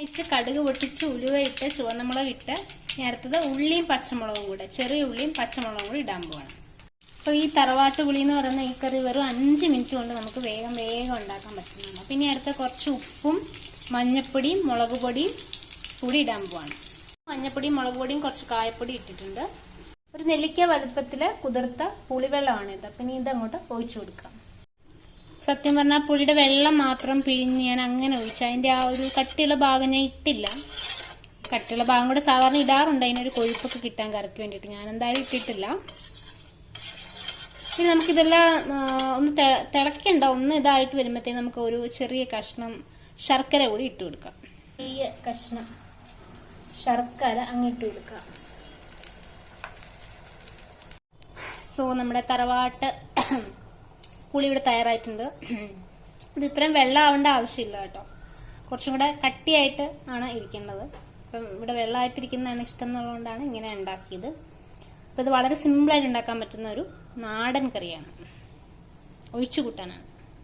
വെച്ച് കടുക് പൊട്ടിച്ച് ഉലുവയിട്ട് ചുവന്നമുളക് ഇട്ട് ഇനി അടുത്തത് ഉള്ളിയും പച്ചമുളകും കൂടെ ചെറിയ ഉള്ളിയും പച്ചമുളകും കൂടി ഇടാൻ പോകണം അപ്പോൾ ഈ തറവാട്ട് പുളി എന്ന് പറയുന്ന ഈ കറി വെറും അഞ്ച് മിനിറ്റ് കൊണ്ട് നമുക്ക് വേഗം വേഗം ഉണ്ടാക്കാൻ പറ്റുന്നതാണ് പിന്നെ അടുത്ത കുറച്ച് ഉപ്പും മഞ്ഞപ്പൊടിയും മുളക് പൊടിയും കൂടി ഇടാൻ പോവാണ്. മഞ്ഞപ്പൊടിയും മുളക് പൊടിയും കുറച്ച് കായപ്പൊടി ഇട്ടിട്ടുണ്ട്. ഒരു നെല്ലിക്ക വലുപ്പത്തിൽ കുതിർത്ത പുളിവെള്ളമാണിത് പിന്നെ ഇതങ്ങോട്ട് ഒഴിച്ചു കൊടുക്കാം. സത്യം പറഞ്ഞാൽ പുളിയുടെ വെള്ളം മാത്രം പിഴിഞ്ഞ് ഞാൻ അങ്ങനെ ഒഴിച്ചു അതിന്റെ ആ ഒരു കട്ടിയുള്ള ഭാഗം ഞാൻ ഇട്ടില്ല. കട്ടിയുള്ള ഭാഗം കൂടെ സാധാരണ ഇടാറുണ്ട്. അതിനൊരു കൊഴുപ്പൊക്കെ കിട്ടാൻ കറിക്ക് വേണ്ടിയിട്ട്. ഞാൻ എന്തായാലും ഇട്ടിട്ടില്ല. ഇനി നമുക്കിതെല്ലാം ഒന്ന് തിളക്കണ്ട. ഒന്ന് ഇതായിട്ട് വരുമ്പോഴത്തേക്ക് നമുക്ക് ഒരു ചെറിയ കഷ്ണം ശർക്കര കൂടി ഇട്ട് കൊടുക്കാം. ചെറിയ കഷ്ണം ശർക്കര അങ്ങിട്ട് കൊടുക്കാം. സോ നമ്മുടെ തറവാട്ട് പുളി ഇവിടെ തയ്യാറായിട്ടുണ്ട്. ഇത് ഇത്രയും വെള്ളം ആവേണ്ട ആവശ്യമില്ല കേട്ടോ. കുറച്ചും കൂടെ കട്ടിയായിട്ട് ആണ് ഇരിക്കേണ്ടത്. അപ്പം ഇവിടെ വെള്ളമായിട്ടിരിക്കുന്നതാണ് ഇഷ്ടം എന്നുള്ളതുകൊണ്ടാണ് ഇങ്ങനെ ഉണ്ടാക്കിയത്. അപ്പോൾ ഇത് വളരെ സിമ്പിളായിട്ട് ഉണ്ടാക്കാൻ പറ്റുന്ന ഒരു നാടൻ കറിയാണ്. ഒഴിച്ചു കൂട്ടാനാണ്